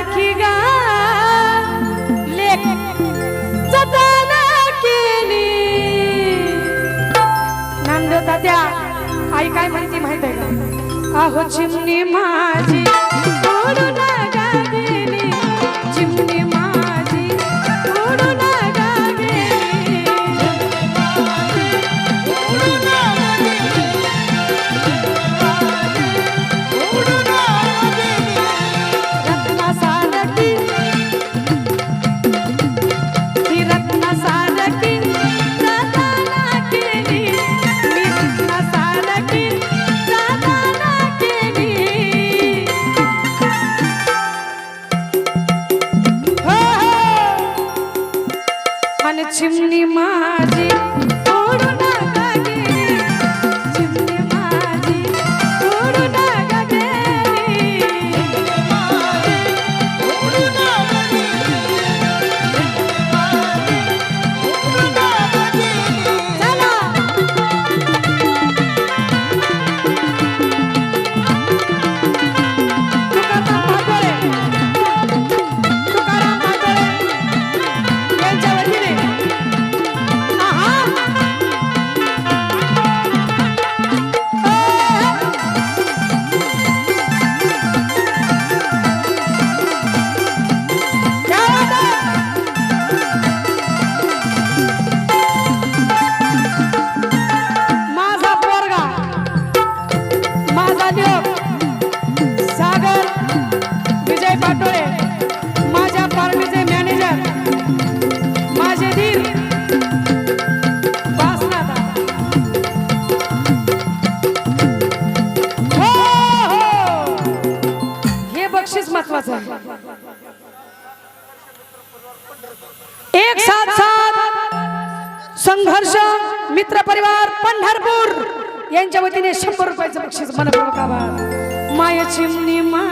राखी गा. लेख त्या. आई काय म्हणती माहीत आहे का? आहो चिमणी माझी. चिमणी माझी. वर्ष मित्र परिवार पंढरपूर. यांच्या वतीने शंभर रुपयाचं बक्षीस मला माया चिमणी मा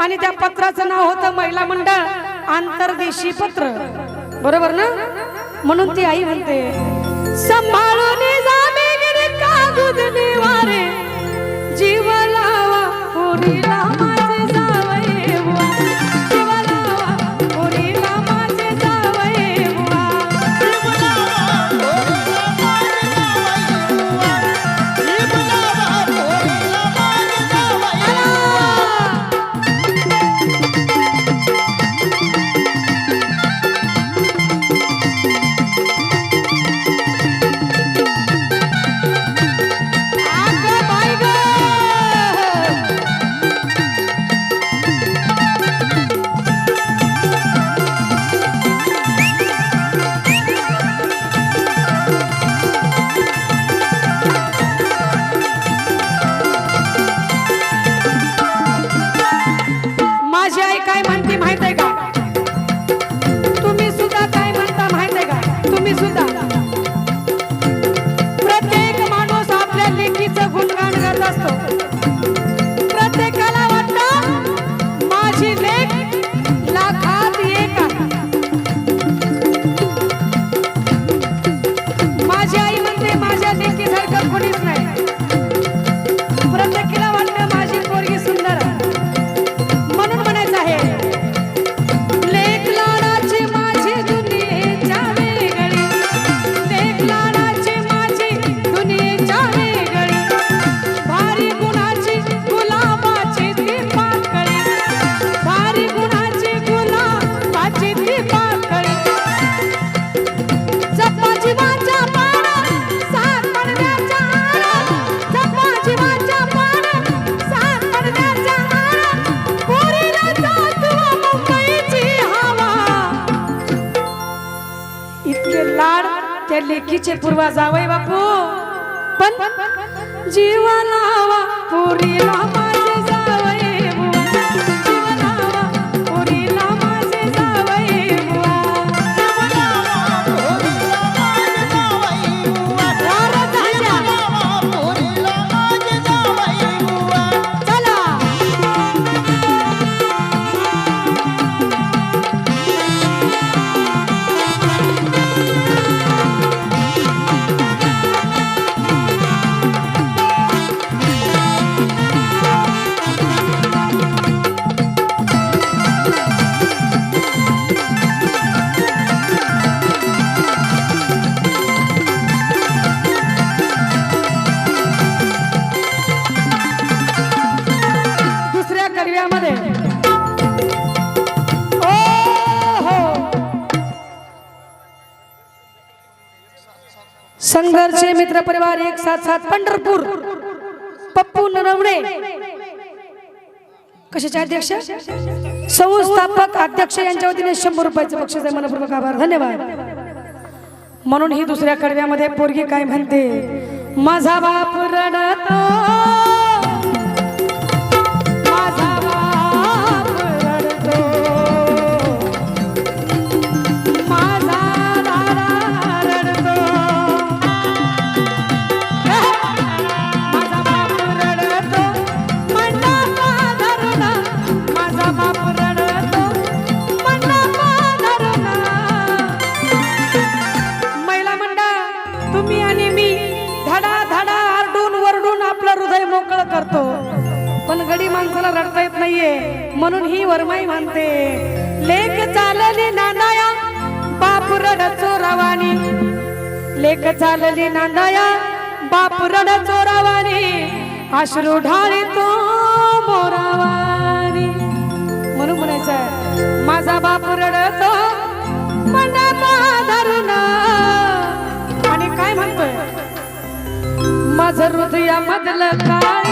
आणि त्या पत्राचं नाव होतं महिला मंडळ आंतरदेशी पत्र. बरोबर ना? म्हणून ती आई म्हणते सांभाळून जीव लावा इतके लाड त्या लेखीचे पूर्वा जावय बापू. पण जीवा लावा पुरीला माझे जा संघर्ष मित्र परिवार एक साथ साथ. पंढरपूर. पप्पू नरवणे. कशाचे अध्यक्ष? संस्थापक अध्यक्ष यांच्या वतीने शंभर रुपयाचं बक्षीस आहे. मनपूर्वक आभार. धन्यवाद. म्हणून ही दुसऱ्या कडव्यामध्ये पोरगी काय म्हणते? माझा बाप रडतो. लेख चालली नांदाया बाप रड चोरावारी अश्रू ढाळी तो मोरावारी म्हणून म्हणायचं माझा बाप रडतो मंडपा धरून आणि काय म्हणतोय? माझं हृदयामधलं काय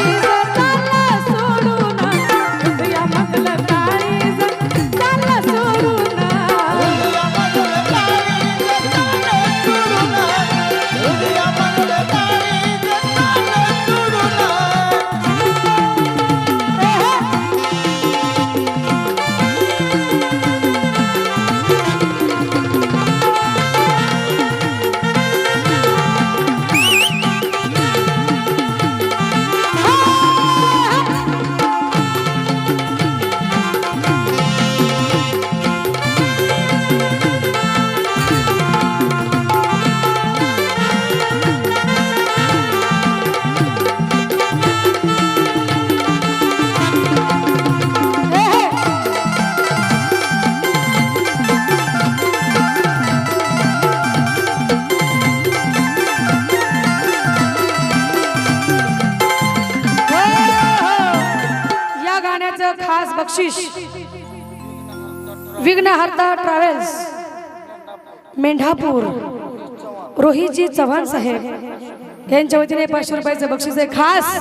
बक्षीस. विघ्नहर्ता ट्रॅव्हल्स मेंढापूर रोहितजी चव्हाण साहेब. यांच्या वतीने पाचशे रुपयाचं बक्षीस आहे. खास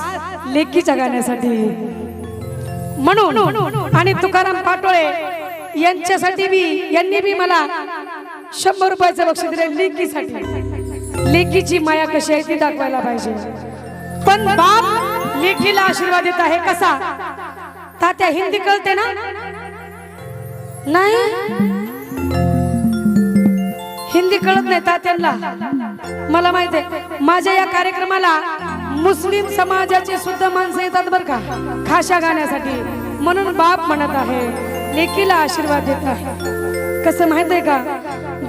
लेकीच्या गाण्यासाठी. म्हणून आणि तुकाराम पाटोळे यांच्यासाठी बी यांनी बी मला शंभर रुपयाचं बक्षीस दिले लेकीसाठी. लेकीची माया कशी आहे ती दाखवायला पाहिजे. पण बाप लेकीला आशीर्वाद देत आहे कसा? तात्या हिंदी कळते ना? नाही? हिंदी कळत नाही तात्यांना. मला माहीत आहे माझ्या या कार्यक्रमाला मुस्लिम समाजाचे सुद्धा माणसं येतात बर का खाशा गाण्यासाठी. म्हणून बाप म्हणत आहे लेकीला आशीर्वाद देत आहे. कसं माहीत आहे का?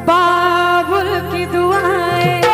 बाबुल की दुआएं.